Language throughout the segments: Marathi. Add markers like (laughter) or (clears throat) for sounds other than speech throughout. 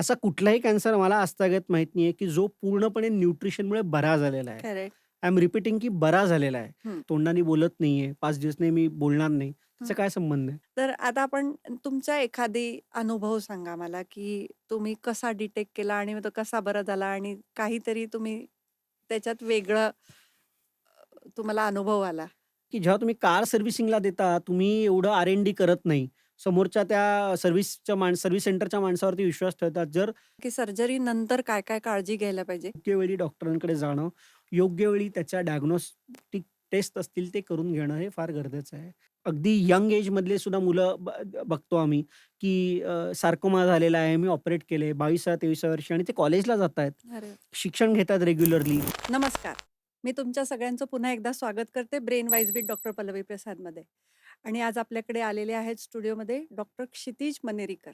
असा कुठलाही कॅन्सर मला आजतागत माहीत नाहीये, की जो पूर्णपणे न्यूट्रिशनमुळे बरा झालेला आहे. करेक्ट. आय एम रिपीटिंग की बरा झालेला आहे. तोंडाने बोलत नाहीये, 5 दिवस नाही मी बोलणार नाही. त्याचा. काय संबंध आहे? तर आता आपण तुमचा एखादी अनुभव सांगा मला, की तुम्ही कसा डिटेक्ट केला आणि मग तो कसा बरा झाला आणि काहीतरी तुम्ही त्याच्यात वेगळं अ, तुम्हाला अनुभव आला? की जेव्हा तुम्ही कार सर्व्हिसिंगला देता, तुम्ही एवढं आर-एन-डी करत नाही. समोरच्या त्या सर्व्हिसच्या माण सर्व्हिस सेंटरच्या माणसावरती विश्वास ठेवतात. जर की सर्जरी नंतर काय-काय काळजी घ्यायला पाहिजे? योग्य वेळी डॉक्टरांकडे जाणं, योग्य वेळी त्याच्या डायग्नोस्टिक टेस्ट असतील ते करून घेणं हे फार गरजेचं आहे. अगदी यंग एजमधले सुद्धा मुलं बघतो आम्ही, की सार्कोमा झालेला आहे, मी ऑपरेट केलंय 22व्या-23व्या वर्षी आणि ते कॉलेजला जातायत. अरे! शिक्षण घेतात रेग्युलरली. नमस्कार. मी तुमच्या सगळ्यांचं पुन्हा एकदा स्वागत करते brain wise with doctor Pallavi प्रसादमध्ये. आणि आज आपल्याकडे आलेले आहेत स्टुडिओमध्ये doctor Kshitij Manerikar,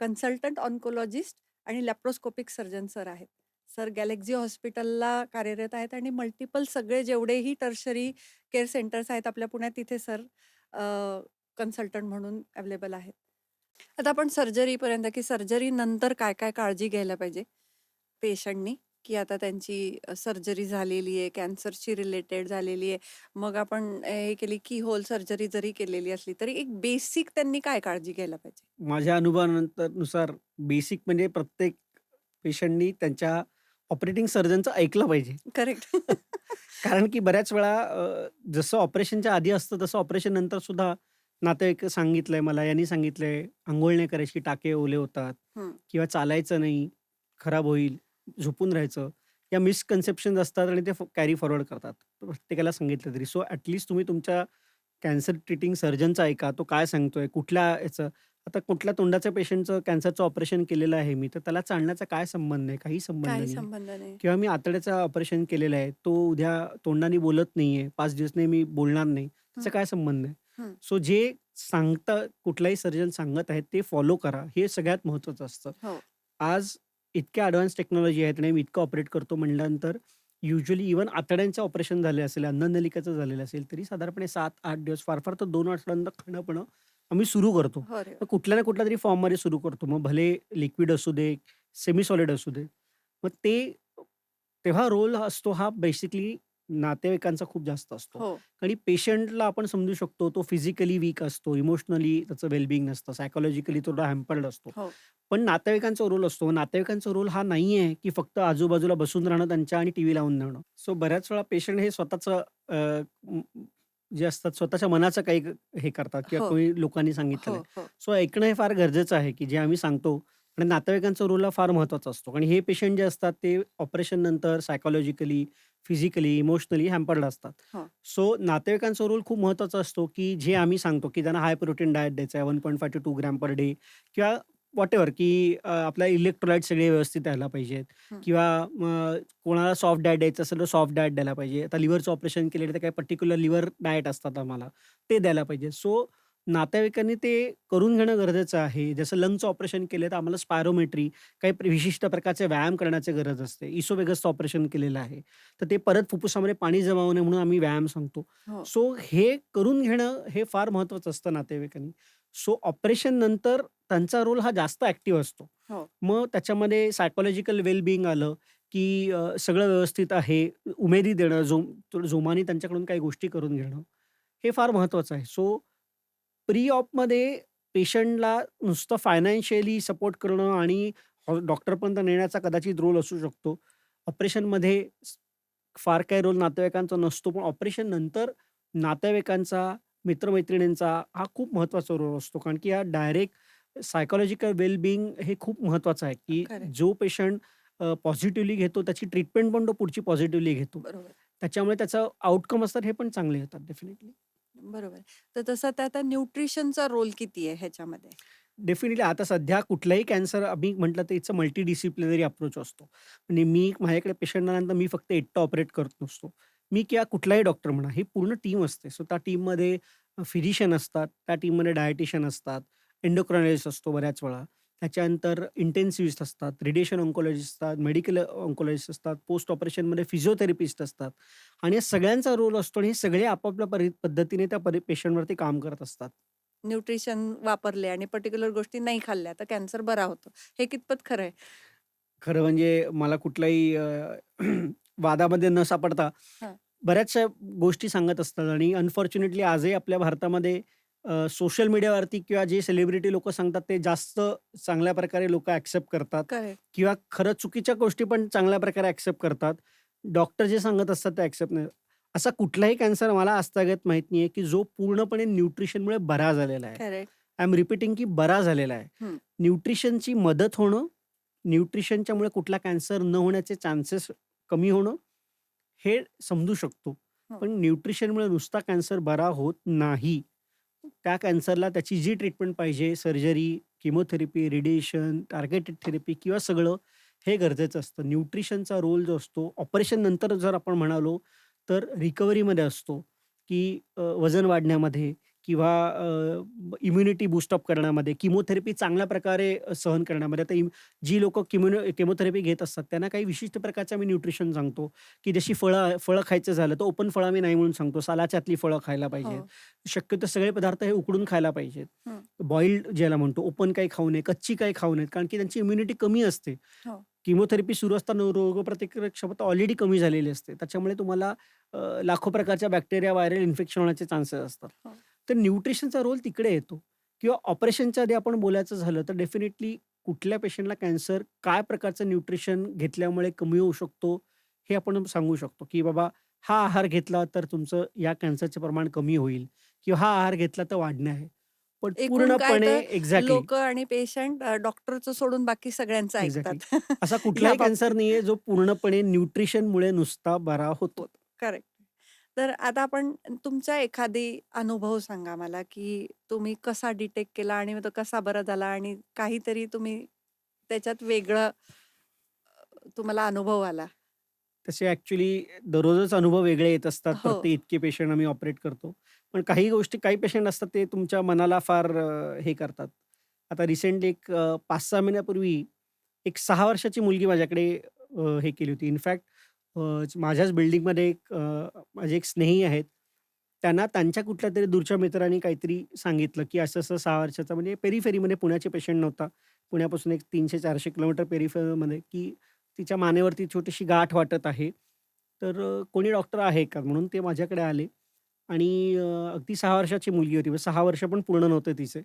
consultant oncologist आणि लॅप्रोस्कोपिक सर्जन सर आहेत. सर गॅलेक्झी हॉस्पिटलला कार्यरत आहेत आणि मल्टिपल सगळे जेवढेही टर्शरी केअर सेंटर्स आहेत आपल्या पुण्यात तिथे सर कन्सल्टंट म्हणून अवेलेबल आहेत. आता आपण सर्जरीपर्यंत, की सर्जरी नंतर काय-काय काळजी घ्यायला पाहिजे पेशंटनी? की आता त्यांची सर्जरी झालेली आहे, कॅन्सरशी रिलेटेड झालेली आहे. मग आपण हे केली की होल सर्जरी जरी केलेली असली, तरी एक बेसिक त्यांनी काय काळजी घ्यायला पाहिजे? माझ्या अनुभवानंतरनुसार बेसिक म्हणजे प्रत्येक पेशंटनी त्यांच्या ऑपरेटिंग सर्जनचं ऐकलं पाहिजे. करेक्ट. (laughs) कारण की बऱ्याच वेळा अ, जसं ऑपरेशनच्या आधी असतं, तसं ऑपरेशन नंतर सुद्धा नातेवाईक सांगितलंय मला, यांनी सांगितलंय, अंघोळ नाही करायची, टाके ओले होतात हं. किंवा चालायचं नाही, खराब होईल, झोपून राहायचं. या मिसकन्सेप्शन्स असतात आणि ते कॅरी फॉरवर्ड करतात. प्रत्येकाला सांगितलं तरी. सो ॲट लीस्ट तुम्ही तुमच्या कॅन्सर ट्रीटिंग सर्जनचं ऐका. तो काय सांगतोय, कुठल्या ह्याचं आता कुठल्या तोंडाच्या पेशंटचं कॅन्सरचं ऑपरेशन केलेलं आहे मी, तर त्याला चालण्याचा काय संबंध आहे? काही संबंध नाही. किंवा मी आतड्याचं ऑपरेशन केलेलं आहे. तो उद्या तोंडाने बोलत नाहीये, 5 दिवस नाही मी बोलणार नाही. त्याचा हं. काय संबंध आहे? हं. सो जे सांगतं कुठलाही सर्जन सांगत आहेत ते फॉलो करा. हे सगळ्यात महत्त्वाचं असतं. हो. आज इतक्या एडव्हान्स टेक्नॉलॉजी आहेत आणि मी इतकं ऑपरेट करतो म्हटल्यानंतर युजुअली इव्हन आतड्यांचं ऑपरेशन झाले असेल, अन्ननलिकाचं झालेलं असेल, तरी साधारणपणे 7-8 दिवस फार फार तर 2 आठवड्यांनंतर खाणं-पिणं आम्ही सुरू करतो. हो रे तर कुठल्या ना कुठल्यातरी फॉर्ममध्ये सुरू करतो. मग भले लिक्विड असू दे, सेमी सॉलिड असू दे. मग ते तेव्हा रोल असतो हा बेसिकली नातेवाईकांचा खूप जास्त असतो. हो. आणि पेशंटला आपण समजू शकतो तो फिजिकली वीक असतो, इमोशनली त्याचं वेल बिंग नसतं, सायकॉलॉजिकली थोडा हॅम्पर्ड असतो. हो. पण नातेवाईकांचा रोल असतो. नातेवाईकांचा रोल हा नाहीये, की फक्त आजूबाजूला बसून राहणं त्यांच्या आणि टीव्ही लावून देणं. सो बऱ्याच वेळा पेशंट हे स्वतःचं अ, म जे असतात स्वतःच्या मनाचं काही हे करतात किंवा हो. कोणी लोकांनी सांगितलेलं आहे. हो. सो ऐकणं हे फार गरजेचं आहे, की जे आम्ही सांगतो आणि नातेवाईकांचा रोल हा फार महत्त्वाचा असतो. आणि हे पेशंट जे असतात ते ऑपरेशन नंतर सायकॉलॉजिकली, फिजिकली, इमोशनली हॅम्पर्ड असतात. हो. सो नातेवाईकांचा रोल खूप महत्त्वाचा असतो, की जे आम्ही सांगतो, की त्यांना हाय प्रोटीन डायट द्यायचा आहे 1.5 टू 2 ग्रॅम पर डे किंवा व्हॉटएव्हर की अ, आपल्या इलेक्ट्रोलाइट सगळे व्यवस्थित यायला पाहिजेत हं. किंवा मग कोणाला सॉफ्ट डायट द्यायचं असेल तर सॉफ्ट डायट द्यायला पाहिजे. आता लिव्हरचं ऑपरेशन केलेलं तर काही पर्टिक्युलर लिव्हर डायट असतात आम्हाला, ते द्यायला पाहिजे. सो नातेवाईकांनी ते करून घेणं गरजेचं आहे. जसं लंग्सचं ऑपरेशन केलं तर आम्हाला स्पायरोमेट्री काही प्र विशिष्ट प्रकारचे व्यायाम करण्याची गरज असते. इसोवेगसचं ऑपरेशन केलेलं आहे. तर ते परत फुफ्फुसामध्ये पाणी जमा होऊ नये म्हणून आम्ही व्यायाम सांगतो. हो. सो हे करून घेणं हे फार महत्त्वाचं असतं नातेवाईकांनी. सो ऑपरेशन नंतर त्यांचा रोल हा जास्त ॲक्टिव्ह असतो. हो. मग त्याच्यामध्ये सायकॉलॉजिकल वेल आलं, की अ, सगळं व्यवस्थित आहे. उमेदी देणं, जोम जोमाने त्यांच्याकडून काही गोष्टी करून घेणं, हे फार महत्त्वाचं आहे. सो प्री ऑपमध्ये पेशंटला नुसतं फायनान्शियली सपोर्ट करणं आणि हॉ डॉक्टरपर्यंत नेण्याचा कदाचित रोल असू शकतो. ऑपरेशनमध्ये फार काही रोल नातेवाईकांचा नसतो. पण ऑपरेशन नंतर नातेवाईकांचा, मित्र-मैत्रिणींचा हा खूप महत्त्वाचा रोल असतो. कारण की हा डायरेक्ट सायकॉलॉजिकल वेल बिंग हे खूप महत्त्वाचं आहे, की. जो पेशंट अ, पॉझिटिव्हली घेतो त्याची ट्रीटमेंट पण तो पुढची पॉझिटिव्हली घेतो. बरोबर. त्याच्यामुळे त्याचं आउटकम असतात हे पण चांगले येतात डेफिनिटली. बरोबर. तर तसं त्या आता न्यूट्रिशनचा रोल किती आहे ह्याच्यामध्ये? डेफिनेटली आता सध्या कुठलाही कॅन्सर आम्ही म्हटलं तर it's a multi disciplinary approach असतो. म्हणजे मी माझ्याकडे पेशंट आल्यानंतर मी फक्त एकटा ऑपरेट करत नसतो. मी किंवा कुठलाही डॉक्टर म्हणा, ही पूर्ण टीम असते. सो त्या टीममध्ये फिजिशियन असतात, त्या टीममध्ये डायटिशियन असतात, एंडोक्रायनॉलॉजिस्ट असतो बऱ्याच वेळा. त्याच्यानंतर इंटेन्सिव्हिस्ट असतात, रेडिएशन ऑन्कोलॉजिस्ट असतात, मेडिकल ऑन्कोलॉजिस्ट असतात, पोस्ट ऑपरेशनमध्ये फिजिओथेरपिस्ट असतात आणि या सगळ्यांचा रोल असतो आणि हे सगळे आपापल्या परी पद्धतीने त्या परी पेशंटवरती काम करत असतात. न्यूट्रिशन वापरले आणि पर्टिक्युलर गोष्टी नाही खाल्ल्या तर कॅन्सर बरा होतो. हे कितपत खरं आहे? खरं म्हणजे मला कुठल्याही अ, (clears throat) वादामध्ये न सापडता. बऱ्याचशा गोष्टी सांगत असतात आणि अनफॉर्च्युनेटली आजही आपल्या भारतामध्ये सोशल मीडियावरती किंवा जे सेलिब्रिटी लोकं सांगतात ते जास्त चांगल्या प्रकारे लोकं ॲक्सेप्ट करतात. किंवा खरं चुकीच्या गोष्टी पण चांगल्या प्रकारे ॲक्सेप्ट करतात. डॉक्टर जे सांगत असतात ते ॲक्सेप्ट नाही. असा कुठलाही कॅन्सर मला आजतागत माहीत नाहीये, की जो पूर्णपणे न्यूट्रिशनमुळे बरा झालेला आहे. आय एम रिपीटिंग की बरा झालेला आहे. न्यूट्रिशनची मदत होणं, न्यूट्रिशनच्यामुळे कुठला कॅन्सर न होण्याचे चान्सेस कमी होणं, हे समजू शकतो. हो. पण न्यूट्रिशनमुळे नुसता कॅन्सर बरा होत नाही. त्या कॅन्सरला त्याची जी ट्रीटमेंट पाहिजे surgery, chemotherapy, radiation, targeted therapy किंवा सगळं हे गरजेचं असतं. न्यूट्रिशनचा रोल जो असतो ऑपरेशन नंतर जर आपण म्हणालो तर रिकव्हरीमध्ये असतो, की वजन वाढण्यामध्ये किंवा इम्युनिटी बूस्ट अप करण्यामध्ये, किमोथेरपी चांगल्या प्रकारे सहन करण्यामध्ये. आता जी लोकं किमोनो केमोथेरपी घेत असतात त्यांना काही विशिष्ट प्रकारचं आम्ही न्यूट्रिशन सांगतो, की जशी फळं फळं खायचं झालं तर ओपन फळं आम्ही नाही म्हणून सांगतो. सालाच्यातली फळं खायला पाहिजेत. हो. शक्यतो सगळे पदार्थ हे उकडून खायला पाहिजेत. हं. बॉइल्ड ज्याला म्हणतो ओपन काही खाऊ नये, कच्ची काही खाऊ नयेत कारण की त्यांची इम्युनिटी कमी असते. हो. किमोथेरपी सुरू असताना रोगप्रतिकारक क्षमता ऑलरेडी कमी झालेली असते. त्याच्यामुळे तुम्हाला लाखो प्रकारच्या बॅक्टेरिया, व्हायरल इन्फेक्शन होण्याचे चान्सेस असतात. तर न्यूट्रिशनचा रोल तिकडे येतो किंवा ऑपरेशनच्या आधी आपण बोलायचं झालं तर डेफिनेटली कुठल्या पेशंटला कॅन्सर काय प्रकारचं न्यूट्रिशन घेतल्यामुळे कमी होऊ शकतो, हे आपण सांगू शकतो, की बाबा हा आहार घेतला तर तुमचं या कॅन्सरचं प्रमाण कमी होईल किंवा हा आहार घेतला तर वाढणे आहे. पण पूर्णपणे एक्झॅक्टली. लोकं आणि पेशंट डॉक्टरचं सोडून बाकी सगळ्यांचं. ऐकतात. असा (laughs) कुठलाही. कॅन्सर नाहीये जो पूर्णपणे न्यूट्रिशनमुळे नुसता बरा होतो. करेक्ट. तर आता आपण तुमचा एखादी अनुभव सांगा मला, की तुम्ही कसा डिटेक्ट केला आणि मग तो कसा बरा झाला आणि काहीतरी तुम्ही त्याच्यात वेगळं अ, तुम्हाला अनुभव आला? तसे ॲक्चुअली दररोजच अनुभव वेगळे येत असतात. हो. प्रत्येक इतके पेशंट आम्ही ऑपरेट करतो. पण काही गोष्टी काही पेशंट असतात ते तुमच्या मनाला फार अ, हे करतात. आता रिसेंटली एक अ, 5-6 महिन्यापूर्वी एक 6 वर्षाची मुलगी माझ्याकडे अ, हे केली होती. इनफॅक्ट अ, माझ्याच बिल्डिंगमध्ये एक अ, माझे एक स्नेही आहेत. त्यांना त्यांच्या कुठल्यातरी दूरच्या मित्राने काहीतरी सांगितलं, की असं-असं 6 वर्षाचा म्हणजे पेरिफेरीमध्ये पुण्याचे पेशंट नव्हता. पुण्यापासून एक 300-400 किलोमीटर पेरिफेरीमध्ये, की तिच्या मानेवरती छोटीशी गाठ वाटत आहे. तर अ, कोणी डॉक्टर आहे का? म्हणून ते माझ्याकडे आले आणि अ, अगदी 6 वर्षाची मुलगी होती. 6 वर्ष पण पूर्ण नव्हते तिचे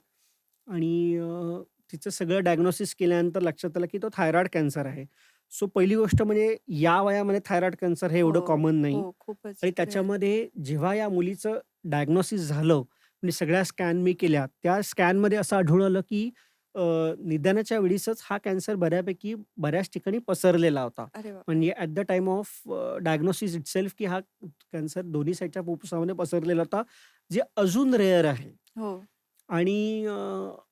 आणि अ, तिचं सगळं डायग्नोसिस केल्यानंतर लक्षात आलं, की तो थायरॉईड कॅन्सर आहे. सो पहिली गोष्ट म्हणजे या वयामध्ये थायरॉईड कॅन्सर हे एवढं हो, कॉमन नाही हो. खूपच आणि. त्याच्यामध्ये जेव्हा या मुलीचं डायग्नोसिस झालं, म्हणजे सगळ्या स्कॅन मी केल्या. त्या स्कॅनमध्ये असं आढळून आलं, की अ, निदानाच्या वेळीसच हा कॅन्सर बऱ्यापैकी बऱ्याच ठिकाणी पसरलेला होता. अरे बाप! म्हणजे at the time of diagnosis itself की हा कॅन्सर दोन्ही साइडच्या फुफ्फुसामध्ये पसरलेला होता, जे अजून रेअर आहे. हो. आणि अ,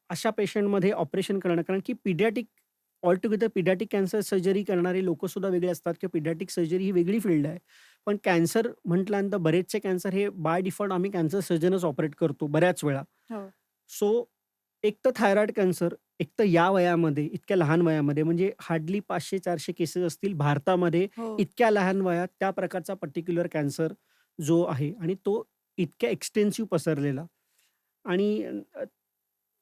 अशा पेशंटमध्ये ऑपरेशन करणं कारण की ऑलटुगेदर पिडियाट्रिक कॅन्सर सर्जरी करणारे लोकं सुद्धा वेगळे असतात किंवा पिडियाट्रिक सर्जरी ही वेगळी फील्ड आहे. पण कॅन्सर म्हटल्यानंतर बरेचसे कॅन्सर हे बाय डिफॉल्ट आम्ही कॅन्सर सर्जनच ऑपरेट करतो बऱ्याच वेळा. हो. सो एक तर थायरॉईड कॅन्सर, एक तर या वयामध्ये, इतक्या लहान वयामध्ये म्हणजे हार्डली 500-400 केसेस असतील भारतामध्ये हो. इतक्या लहान वयात त्या प्रकारचा पर्टिक्युलर कॅन्सर जो आहे आणि तो इतक्या एक्सटेन्सिव्ह पसरलेला आणि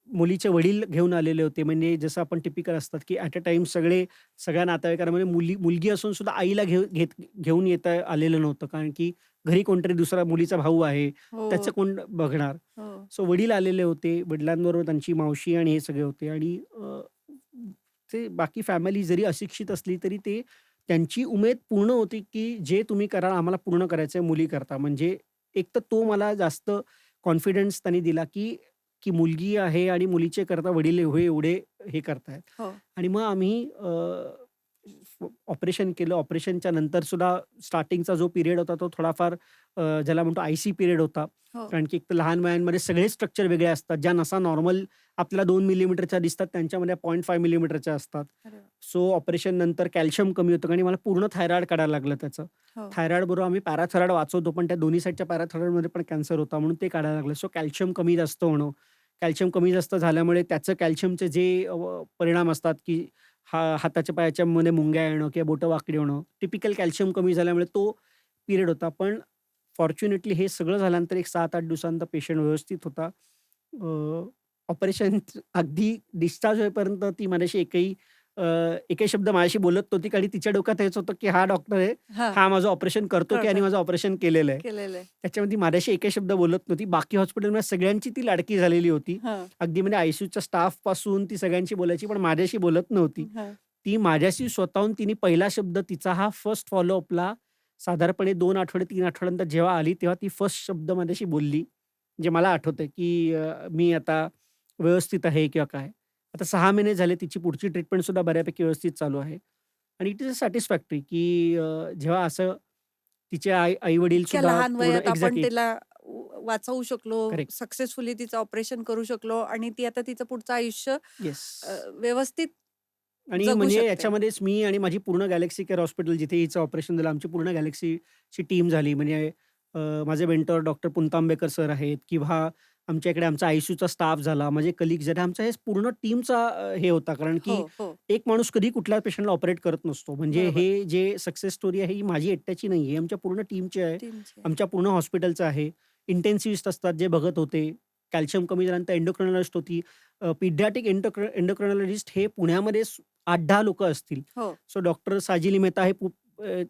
मुलीचे वडील घेऊन आलेले होते. म्हणजे जसं आपण टिपिकल असतात, की ॲट अ टाईम सगळे सगळ्या नातेवाईकांमध्ये मुली मुलगी असून सुद्धा आईला घेऊ घेत घेऊन येता आलेलं नव्हतं. कारण की घरी कोणतरी दुसरा मुलीचा भाऊ आहे, त्याचं हो. कोण बघणार? हो. सो वडील आलेले होते. वडिलांबरोबर त्यांची मावशी आणि हे सगळे होते आणि अ, ते बाकी फॅमिली जरी अशिक्षित असली तरी ते त्यांची उमेद पूर्ण होती, की जे तुम्ही कराल आम्हाला पूर्ण करायचं आहे मुलीकरता. म्हणजे एक तर तो मला जास्त कॉन्फिडन्स त्यांनी दिला, की की मुलगी आहे आणि मुलीचे करता वडील एवढे एवढे हे करतायत. हो. आणि मग आम्ही ऑपरेशन केलं. ऑपरेशनच्या नंतर सुद्धा स्टार्टिंगचा जो पिरियड होता तो थोडाफार अ, ज्याला म्हणतो आयसी पिरियड होता. हो. कारण की एक तर लहान वयांमध्ये सगळे स्ट्रक्चर वेगळे असतात. ज्या नसा नॉर्मल आपल्याला 2 मिलीमीटरच्या दिसतात त्यांच्यामध्ये 0.5 मिलीमीटरच्या असतात. अरे! सो ऑपरेशन नंतर कॅल्शियम कमी होतं आणि मला पूर्ण थायरॉईड काढायला लागलं त्याचं. हो. थायरॉईड बरोबर आम्ही पॅराथायरॉईड वाचवतो पण त्या दोन्ही साइडच्या पॅराथायरॉईडमध्ये पण कॅन्सर होता म्हणून ते काढायला लागलं. सो कॅल्शियम कमी जास्त होणं. कॅल्शियम कमी जास्त झाल्यामुळे त्याचं कॅल्शियमचे जे अ, परिणाम असतात, की हा हाताच्या पायाच्यामध्ये मुंग्या येणं किंवा बोटं वाकडी होणं. टिपिकल कॅल्शियम कमी झाल्यामुळे तो पिरियड होता. पण फॉर्च्युनेटली हे सगळं झाल्यानंतर एक सात आठ दिवसांचा पेशंट व्यवस्थित होता. ऑपरेशन अगदी डिस्चार्ज होईपर्यंत ती माझ्याशी एकही अ, एकही शब्द माझ्याशी बोलत नव्हती आणि तिच्या डोक्यात हेच होतं, की हा डॉक्टर आहे. हां. हा माझं ऑपरेशन करतो की आणि. माझं ऑपरेशन केलेलं आहे. केलेलं आहे. त्याच्यामध्ये ती माझ्याशी एकही शब्द बोलत नव्हती. बाकी हॉस्पिटलमध्ये सगळ्यांची ती लाडकी झालेली होती. हां. अगदी म्हणजे आयसीयूच्या स्टाफपासून ती सगळ्यांशी बोलायची, पण माझ्याशी बोलत नव्हती. हां. ती माझ्याशी स्वतःहून तिने पहिला शब्द तिचा हा फर्स्ट फॉलोअपला साधारणपणे 2 आठवडे, 3 आठवड्यानंतर जेव्हा आली, तेव्हा ती फर्स्ट शब्द माझ्याशी बोलली. म्हणजे मला आठवतंय, की अ, मी आता व्यवस्थित आहे किंवा काय. आता 6 महिने झाले तिची पुढची ट्रीटमेंटसुद्धा बऱ्यापैकी व्यवस्थित चालू आहे. आणि इट इज अ सॅटिस्फॅक्टरी, की अ, जेव्हा असं तिचे आई इतक्या सुद्धा लहान पूर्ण वयात आपण एक्झॅक्टली. तिला व वाचवू शकलो, करेक्ट. सक्सेसफुली तिचं ऑपरेशन करू शकलो आणि ती आता तिचं पुढचं आयुष्य येस. व्यवस्थित आणि जगू म्हणजे शकते. याच्यामध्येच मी आणि माझी पूर्ण गॅलेक्सी केअर हॉस्पिटल जिथे हिचं ऑपरेशन झालं, आमची पूर्ण गॅलेक्सीची टीम झाली. म्हणजे अ, माझे मेंटर डॉक्टर पुंतांबेकर सर आहेत किंवा आमच्या इकडे आमचा आयसीयूचा स्टाफ झाला, माझे कलीग्स झाले. आमचा हे पूर्ण टीमचा अ, हे होता. कारण की हो, हो. एक माणूस कधी कुठल्या पेशंटला ऑपरेट करत नसतो. म्हणजे बरोबर. हे जे सक्सेस स्टोरी आहे, ही माझी एकट्याची नाही आहे. आमच्या पूर्ण टीमची आहे. टीमची आहे. आमच्या पूर्ण हॉस्पिटलचं आहे. इंटेन्सिव्हिस्ट असतात जे बघत होते. कॅल्शियम कमी झाल्यानंतर एंडोक्रिनॉलॉजिस्ट होती. अ, पीडियाट्रिक एंडोक्र एंडोक्रिनॉलॉजिस्ट हे पुण्यामध्ये 8-10 लोकं असतील. हो. सो डॉक्टर साजिली मेहता हे पु अ,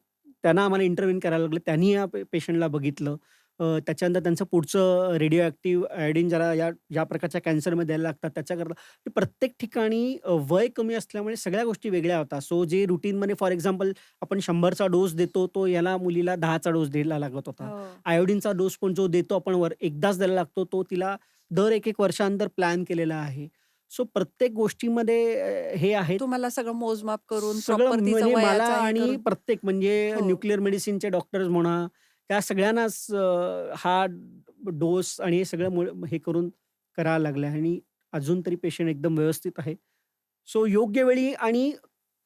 त्यांना आम्हाला इंटरव्ह्यू करायला लागलं. त्यांनी या पे पेशंटला बघितलं. अ, त्याच्यानंतर त्यांचं पुढचं रेडिओ ॲक्टिव्ह आयोडीन ज्याला या ज्या प्रकारच्या कॅन्सरमध्ये द्यायला लागतात त्याच्याकरता प्रत्येक ठिकाणी अ, वय कमी असल्यामुळे सगळ्या गोष्टी वेगळ्या होतात. सो जे रुटीनमध्ये फॉर एक्झाम्पल आपण 100चा डोस देतो, तो याला मुलीला 10चा डोस द्यायला लागत होता. हो. आयोडीनचा डोस पण जो देतो आपण वर एकदाच द्यायला लागतो, तो तिला दर 1-1 वर्षानंतर प्लॅन केलेला आहे. सो प्रत्येक गोष्टीमध्ये अ, हे आहेत. तुम्हाला सगळं मोजमाप करून सगळं प्रॉपर तिचं म्हणजे मला वयाचा हे आणि करून प्रत्येक म्हणजे हो. न्यूक्लिअर मेडिसिनचे डॉक्टर्स म्हणा, त्या सगळ्यांनाच हा डोस आणि हे सगळं हे करून करायला लागलं आहे आणि अजून तरी पेशंट एकदम व्यवस्थित आहे. सो योग्य वेळी आणि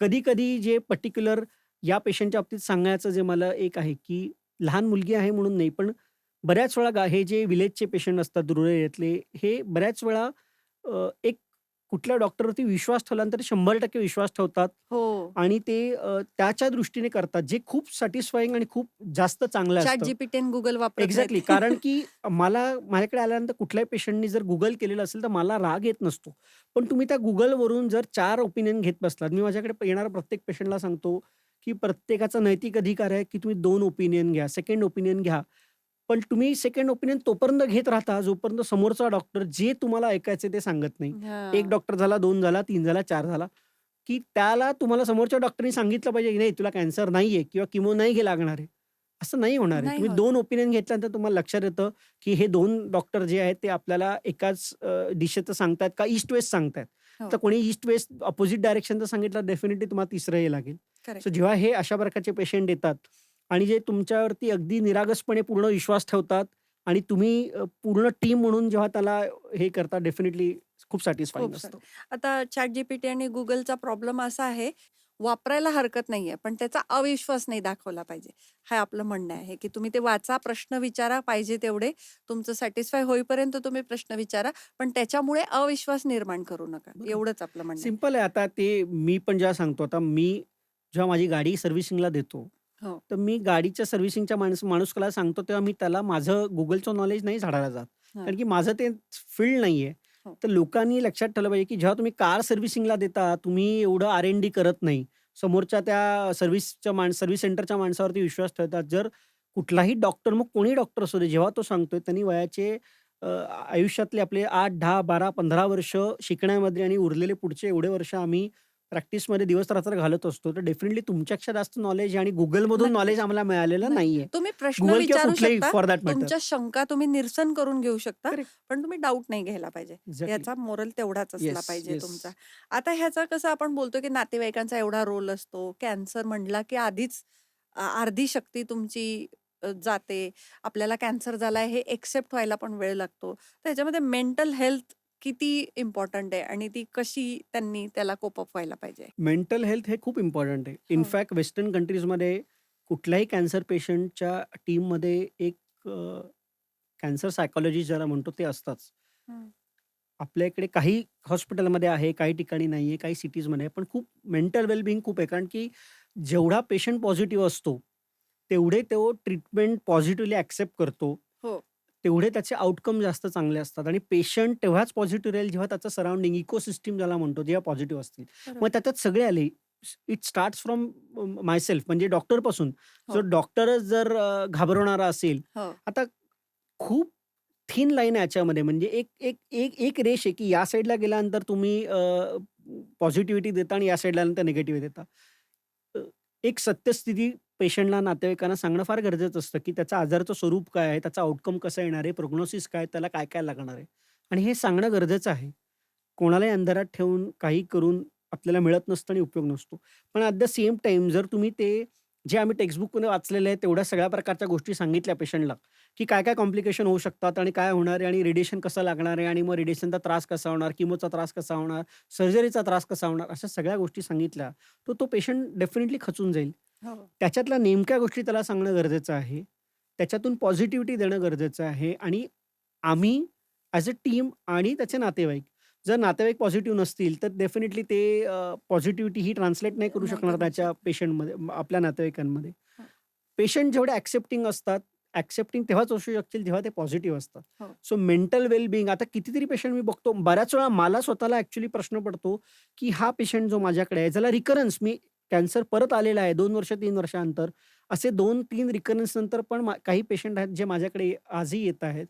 कधी-कधी जे पर्टिक्युलर या पेशंटच्या बाबतीत सांगायचं जे मला एक आहे, की लहान मुलगी आहे म्हणून नाही, पण बऱ्याच वेळा गा हे जे विलेजचे पेशंट असतात रुरल एरियातले, हे बऱ्याच वेळा एक कुठल्या डॉक्टरवरती विश्वास ठेवल्यानंतर 100% विश्वास ठेवतात हो. आणि ते अ, त्याच्या दृष्टीने करतात, जे खूप सॅटिस्फायिंग आणि खूप जास्त चांगलं असतं. आणि Google वापरत एक्झॅक्टली. नाहीत. कारण की मला माझ्याकडे आल्यानंतर कुठल्याही पेशंटनी जर Google केलेलं असेल, तर मला राग येत नसतो. पण तुम्ही त्या Googleवरून जर 4 ओपिनियन घेत बसलात, मी माझ्याकडे येणाऱ्या प्रत्येक पेशंटला सांगतो, की प्रत्येकाचा नैतिक अधिकार आहे, की तुम्ही 2 ओपिनियन घ्या, सेकंड ओपिनियन घ्या. पण तुम्ही सेकंड ओपिनियन तोपर्यंत घेत राहता, जोपर्यंत समोरचा डॉक्टर जे तुम्हाला ऐकायचं ते सांगत नाही. एक. डॉक्टर झाला, 2 झाला, 3 झाला, 4 झाला, की त्याला तुम्हाला समोरच्या डॉक्टरनी सांगितलं पाहिजे, की नाही तुला कॅन्सर नाहीये किंवा किमो नाही घे लागणार आहे. असं नाही होणार आहे. तुम्ही. 2 ओपिनियन घेतल्यानंतर तुम्हाला लक्षात येतं, की हे 2 डॉक्टर जे आहेत, ते आपल्याला एकाच दिशेचं सांगतायत का ईस्ट वेस्ट सांगतायत. हो. तर कोणी ईस्ट वेस्ट अपोझिट डायरेक्शनचं सांगितलं, डेफिनिटली तुम्हाला तिसरं हे लागेल. सो जेव्हा हे अशा प्रकारचे पेशंट येतात आणि जे तुमच्यावरती अगदी निरागसपणे पूर्ण विश्वास ठेवतात आणि तुम्ही पूर्ण टीम म्हणून जेव्हा त्याला हे करता, डेफिनिटली खूप सॅटिस्फायिंग खूप असतं. आता ChatGPT आणि Googleचा प्रॉब्लेम असा आहे, वापरायला हरकत नाहीये, पण त्याचा अविश्वास नाही दाखवला पाहिजे. हे आपलं म्हणणं आहे, की तुम्ही ते वाचा, प्रश्न विचारा पाहिजे तेवढे. तुमचं सॅटिस्फाय होईपर्यंत तुम्ही प्रश्न विचारा, पण त्याच्यामुळे अविश्वास निर्माण करू नका. एवढंच आपलं म्हणणं. सिंपल आहे. आता ते मी पण जेव्हा सांगतो, आता मी जेव्हा माझी गाडी सर्व्हिसिंगला देतो, हो. तर मी गाडीच्या सर्व्हिसिंगच्या माणस माणुसकाला सांगतो, तेव्हा मी त्याला माझं Googleचं नॉलेज नाही झाडायला जात. हां. कारण की माझं ते फील्ड नाहीये. हो. तर लोकांनी लक्षात ठेवलं पाहिजे, की जेव्हा तुम्ही कार सर्व्हिसिंगला देता, तुम्ही एवढं आर-एन-डी करत नाही. समोरच्या त्या सर्व्हिसच्या माण सर्व्हिस सेंटरच्या माणसावरती विश्वास ठेवतात. जर कुठलाही डॉक्टर, मग कोणीही डॉक्टर असू दे, जेव्हा तो सांगतोय, त्यांनी वयाचे अ, आयुष्यातले आपले 8, 10, 12, 15 वर्ष शिकण्यामध्ये आणि उरलेले पुढचे एवढे वर्ष आम्ही प्रॅक्टिसमध्ये दिवस-रात्र घालत असतो. तर डेफिनिटली तुमच्यापेक्षा जास्त नॉलेज आणि नक्कीच. नॉलेज आम्हाला मिळालेलं. नाहीये. तुम्ही प्रश्न Google किंवा विचारू कुठलेही शकता. For that matter. तुमच्या शंका तुम्ही निरसन करून घेऊ शकता. पण तुम्ही डाऊट नाही घ्यायला पाहिजे. याचा मोरल तेवढाच असला पाहिजे. तुमचा. आता ह्याचं कसं आपण बोलतो, की नातेवाईकांचा एवढा रोल असतो. कॅन्सर म्हटला, की आधीच अ, अर्धी शक्ती तुमची अ, जाते. आपल्याला कॅन्सर झालाय हे एक्सेप्ट व्हायला पण वेळ लागतो. तर ह्याच्यामध्ये मेंटल हेल्थ किती इम्पोर्टंट आहे आणि ती कशी त्यांनी त्याला कोप अप व्हायला पाहिजे? मेंटल हेल्थ हे खूप इम्पोर्टंट आहे. इनफॅक्ट वेस्टर्न कंट्रीजमध्ये कुठल्याही कॅन्सर पेशंटच्या टीममध्ये एक कॅन्सर सायकॉलॉजिस्ट ज्याला म्हणतो ते असताच. हं. आपल्या इकडे काही हॉस्पिटलमध्ये आहे, काही ठिकाणी नाहीये, काही सिटीजमध्ये आहे. पण खूप मेंटल वेल बिंग खूप आहे. कारण की जेवढा पेशंट पॉझिटिव्ह असतो, तेवढे तो ट्रीटमेंट पॉझिटिव्हली एक्सेप्ट करतो. हो. तेवढे त्याचे आउटकम जास्त चांगले असतात आणि पेशंट तेव्हाच पॉझिटिव्ह राहील जेव्हा त्याचं सराउंडिंग इकोसिस्टम ज्याला म्हणतो जेव्हा पॉझिटिव्ह असतील मग बरोबर. त्याच्यात सगळे आले इट स्टार्ट्स फ्रॉम मायसेल्फ म्हणजे डॉक्टरपासून हो. जर डॉक्टरच जर अ, घाबरवणारा असेल हो. आता खूप थिन लाईन आहे याच्यामध्ये म्हणजे एक एक एक एक रेष आहे की या साईडला गेल्यानंतर तुम्ही पॉझिटिव्हिटी देता आणि या साईडला नंतर निगेटिव्ह देता अ, एक सत्यस्थिती पेशंटला नातेवाईकांना सांगणं फार गरजेचं असतं की त्याचा आजाराचं स्वरूप काय आहे त्याचा आउटकम कसा येणार आहे प्रोग्नोसिस काय त्याला काय काय लागणार आहे. आणि हे सांगणं गरजेचं आहे. कोणालाही अंधारात ठेवून काही करून आपल्याला मिळत नसतं आणि उपयोग नसतो. पण ॲट द सेम टाईम जर तुम्ही ते जे आम्ही टेक्स्टबुकमध्ये वाचलेलं आहे तेवढ्या सगळ्या प्रकारच्या गोष्टी सांगितल्या पेशंटला की काय काय कॉम्प्लिकेशन होऊ शकतात आणि काय होणार आहे आणि रेडिएशन कसं लागणार आहे आणि मग रेडिएशनचा त्रास कसा होणार किमोचा त्रास कसा होणार सर्जरीचा त्रास कसा होणार अशा सगळ्या गोष्टी सांगितल्या तर तो पेशंट डेफिनेटली खचून जाईल. हो. त्याच्यातल्या नेमक्या गोष्टी त्याला सांगणं गरजेचं आहे त्याच्यातून पॉझिटिव्हिटी देणं गरजेचं आहे आणि आम्ही ॲज अ टीम आणि त्याचे नातेवाईक जर नातेवाईक पॉझिटिव्ह नसतील तर डेफिनेटली ते पॉझिटिव्हिटी ही ट्रान्सलेट नाही करू शकणार त्याच्या. पेशंटमध्ये आपल्या नातेवाईकांमध्ये हो. पेशंट जेवढे ॲक्सेप्टिंग असतात ॲक्सेप्टिंग तेव्हाच असू शकतील जेव्हा ते पॉझिटिव्ह असतात हो. सो मेंटल वेलबिंग आता कितीतरी पेशंट मी बघतो बऱ्याच वेळा मला स्वतःला ॲक्च्युली प्रश्न पडतो की हा पेशंट जो माझ्याकडे आहे ज्याला रिकरन्स मी कॅन्सर परत आलेला आहे दोन वर्ष तीन वर्षानंतर. असे दोन तीन रिकरन्स नंतर पण काही पेशंट आहेत जे माझ्याकडे आजही येत आहेत.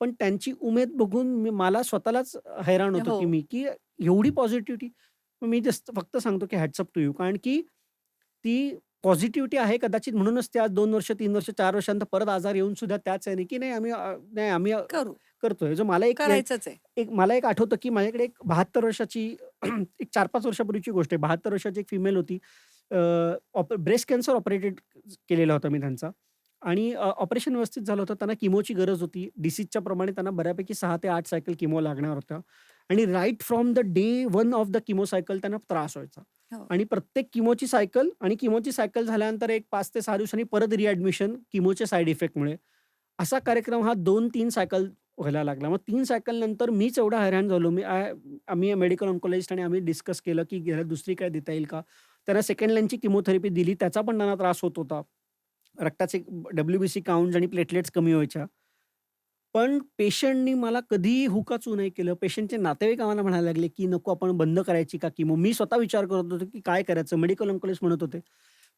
पण त्यांची उमेद बघून मी मला स्वतःलाच हैराण होतो की हो. मी की एवढी पॉझिटिव्हिटी मी जस्ट फक्त सांगतो की हॅट्सअप टू यू कारण की ती पॉझिटिव्हिटी आहे कदाचित म्हणूनच ते आज दोन वर्ष तीन वर्ष चार वर्षांनंतर परत आजार येऊन सुद्धा त्याच आहे की नाही आम्ही नाही आम्ही करू. करतोय. जो मला एक करायचंच आहे. एक मला एक आठवतं की माझ्याकडे एक बहात्तर वर्षाची एक चार पाच वर्षापूर्वीची गोष्ट आहे. बहात्तर वर्षाची एक फिमेल होती. ब्रेस्ट कॅन्सर ऑपरेटेड केलेला होता मी त्यांचा. आणि ऑपरेशन व्यवस्थित झालं होतं. त्यांना किमोची गरज होती. डिसीजच्या प्रमाणे त्यांना बऱ्यापैकी सहा ते आठ सायकल किमो लागणार होत्या आणि right from the day one of the chemo cycle त्यांना त्रास व्हायचा. हो. आणि प्रत्येक किमोची सायकल आणि किमोची सायकल झाल्यानंतर एक पाच ते सहा दिवसांनी परत रिॲडमिशन किमोच्या साईड इफेक्टमुळे असा कार्यक्रम हा दोन तीन सायकल व्हायला लागला. मग तीन सायकल नंतर मीच एवढा हैराण झालो. मी आय- आम्ही मेडिकल ऑन्कॉलॉजिस्ट आणि आम्ही डिस्कस केलं की याला दुसरी काय देता येईल का? त्यांना सेकंड लाईनची किमोथेरपी दिली. त्याचा पण त्यांना त्रास होत होता. रक्ताचे डब्ल्यू बी सी काउंट आणि प्लेटलेट्स कमी व्हायच्या. पण पेशंटनी मला कधीही हुकाचू नाही केलं. पेशंटचे नातेवाईक आम्हाला म्हणायला लागले की नको आपण बंद करायची का किमो मी स्वतः विचार करत होतो की काय करायचं? मेडिकल ऑन्कॉलॉजिस्ट म्हणत होते.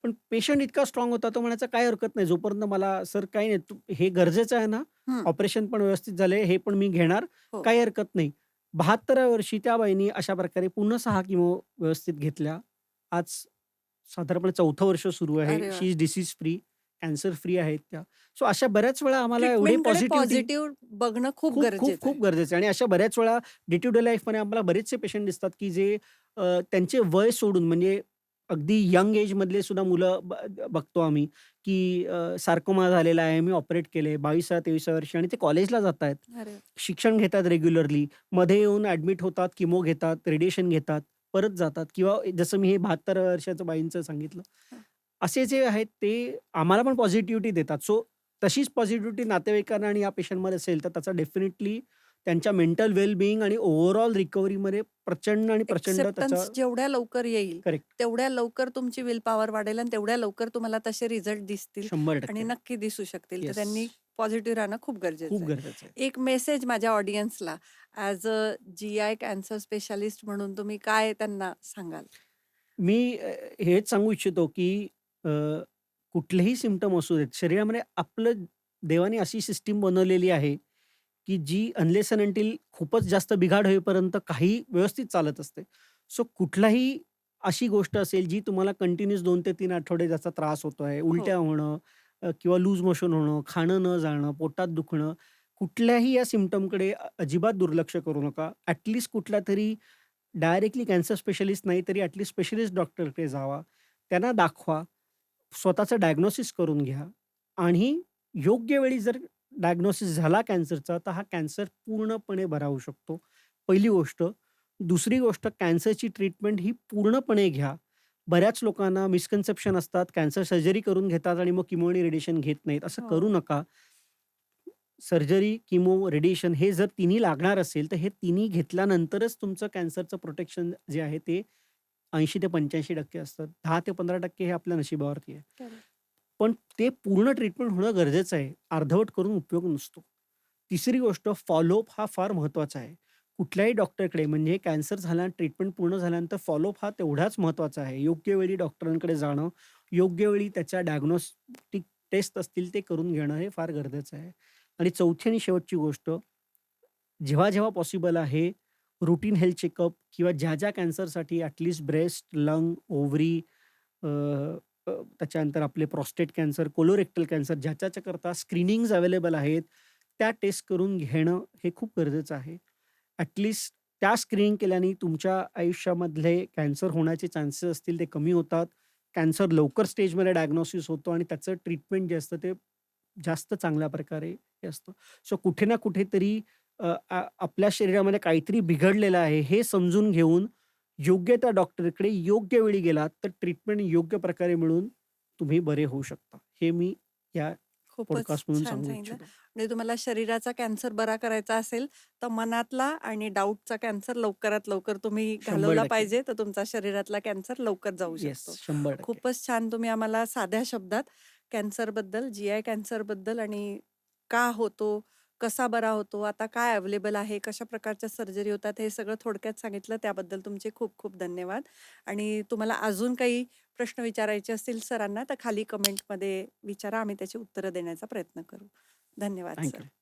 पण पेशंट इतका स्ट्रॉंग होता तो म्हणायचा काय हरकत नाही जोपर्यंत मला सर काही नाही तू हे गरजेचं आहे ना हं. ऑपरेशन पण व्यवस्थित झाले हे पण मी घेणार हो. काही हरकत नाही बहात्तराव्या वर्षी त्या बाईनी अशा प्रकारे पुन्हा सहा किमो व्यवस्थित घेतल्या आज साधारणपणे चौथं वर्ष सुरू आहे वा. She is disease free cancer free आहेत त्या सो अशा बऱ्याच वेळा आम्हाला एवढे ट्रीटमेंटकडे पॉझिटिव्हिटी पॉझिटिव्ह बघणं खूप खूप खूप गरजेचं खूप आहे गरजेचं आहे आणि अशा बऱ्याच वेळा डे टू डे लाईफमध्ये आम्हाला बरेचसे पेशंट दिसतात की जे अ, त्यांचे वय सोडून म्हणजे अगदी यंग एजमधले सुद्धा मुलं ब- बघतो आम्ही की सार्कोमा झालेला आहे मी ऑपरेट केले बावीसा तेवीसा वर्षी आणि ते कॉलेजला जात आहेत अरे शिक्षण घेतात रेग्युलरली मध्ये येऊन ॲडमिट होतात किमो घेतात रेडिएशन घेतात परत जातात किंवा जसं मी हे बहात्तर वर्षाचं बाईंचं सांगितलं. असे जे आहेत ते आम्हाला पण पॉझिटिव्हिटी देतात. सो तशीच पॉझिटिव्हिटी नातेवाईकांना आणि या पेशंटमध्ये असेल तर त्याचा डेफिनेटली त्यांच्या मेंटल वेलबिईंग आणि ओव्हरऑल रिकव्हरीमध्ये प्रचंड आणि प्रचंड जेवढ्या लवकर येईल करेक्ट तेवढ्या लवकर तुमची विल पॉवर वाढेल आणि तेवढ्या लवकर तुम्हाला तसे रिझल्ट दिसतील शंभर आणि नक्की दिसू शकतील. तर. त्यांनी पॉझिटिव्ह राहणं खूप गरजेचं खूप आहे. एक मेसेज माझ्या ऑडियन्सला as a G I cancer specialist म्हणून तुम्ही काय त्यांना सांगाल? मी हेच सांगू इच्छितो की कुठलेही सिम्पटम असू देत शरीरामध्ये आपलं देवाने अशी सिस्टीम बनवलेली आहे की जी अनलेस अँड खूपच जास्त बिघाड होईपर्यंत काही व्यवस्थित चालत असते. सो कुठलाही अशी गोष्ट असेल जी तुम्हाला कंटिन्यूस दोन ते तीन आठवडे ज्याचा त्रास होतो आहे उलट्या होणं अ, किंवा लूज मोशन होणं खाणं न जाणं पोटात दुखणं कुठल्याही या सिम्पटमकडे अ- अजिबात दुर्लक्ष करू नका. ॲटलिस्ट कुठल्या तरी डायरेक्टली कॅन्सर स्पेशलिस्ट नाही तरी ॲटलिस्ट स्पेशलिस्ट डॉक्टरकडे जावा. त्यांना दाखवा. स्वतःचं डायग्नोसिस करून घ्या. आणि योग्य वेळी जर डायग्नोसिस झाला कॅन्सरचा तर हा कॅन्सर पूर्णपणे बरा होऊ शकतो. पहिली गोष्ट. दुसरी गोष्ट कॅन्सरची ट्रीटमेंट ही पूर्णपणे घ्या. बऱ्याच लोकांना मिसकन्सेप्शन असतात. कॅन्सर सर्जरी करून घेतात आणि मग किमो आणि रेडिएशन घेत नाहीत. असं हो. करू नका. सर्जरी किमो रेडिएशन हे जर तिन्ही लागणार असेल तर हे तिन्ही घेतल्यानंतरच तुमचं कॅन्सरचं प्रोटेक्शन जे आहे ते ऐंशी ते पंच्याऐंशी टक्के असतं. दहा ते पंधरा टक्के हे आपल्या नशिबावरती आहे. पण ते पूर्ण ट्रीटमेंट होणं गरजेचं आहे अर्धवट करून उपयोग नसतो तिसरी गोष्ट फॉलोअप हा फार महत्त्वाचा आहे. कुठल्याही डॉक्टरकडे म्हणजे कॅन्सर झाला ट्रीटमेंट पूर्ण झाल्यानंतर फॉलोअप हा तेवढाच महत्त्वाचा आहे. योग्य वेळी डॉक्टरांकडे जाणं, योग्य वेळी त्याच्या डायग्नोस्टिक टेस्ट असतील ते करून घेणं हे फार गरजेचं आहे. आणि चौथी आणि शेवटची गोष्ट, जेव्हा-जेव्हा पॉसिबल आहे रुटीन हेल्थ चेकअप किंवा ज्या-ज्या कॅन्सरसाठी at least breast, lung, ovary uh, त्याच्यानंतर आपले प्रॉस्टेट कॅन्सर, कोलोरेक्टल कॅन्सर ज्याच्याकरता स्क्रीनिंग्ज अवेलेबल आहेत, त्या टेस्ट करून घेणं हे खूप गरजेचं आहे. ॲट लीस्ट त्या स्क्रीनिंग केल्याने तुमच्या आयुष्यामधले कॅन्सर होण्याचे चान्सेस असतील ते कमी होतात. कॅन्सर लवकर स्टेजमध्ये डायग्नोसिस होतो आणि त्याचं ट्रीटमेंट जे असतं ते जास्त चांगल्या प्रकारे हे असतं. सो कुठे ना कुठेतरी अ, आ आपल्या शरीरामध्ये काहीतरी बिघडलेलं आहे हे समजून घेऊन योग्य त्या डॉक्टरकडे योग्य वेळी गेलात तर ट्रीटमेंट योग्य प्रकारे मिळून तुम्ही बरे होऊ शकता. हे मी या सांगू. इच्छितो. म्हणजे तुम्हाला शरीराचा कॅन्सर बरा करायचा असेल, तर मनातला आणि डाऊटचा कॅन्सर लवकरात लवकर तुम्ही 100% घालवला पाहिजे, तर तुमचा शरीरातला कॅन्सर लवकर जाऊ शकतो. 100% खूपच छान तुम्ही आम्हाला साध्या शब्दात कॅन्सरबद्दल, जी-आय कॅन्सरबद्दल आणि का होतो, कसा बरा होतो, आता काय अवेलेबल आहे, कशा प्रकारच्या सर्जरी होतात, हे सगळं थोडक्यात सांगितलं. त्याबद्दल तुमचे खूप-खूप धन्यवाद. आणि तुम्हाला अजून काही प्रश्न विचारायचे असतील सरांना, तर खाली कमेंटमध्ये विचारा. आम्ही त्याची उत्तरं देण्याचा प्रयत्न करू. धन्यवाद सर.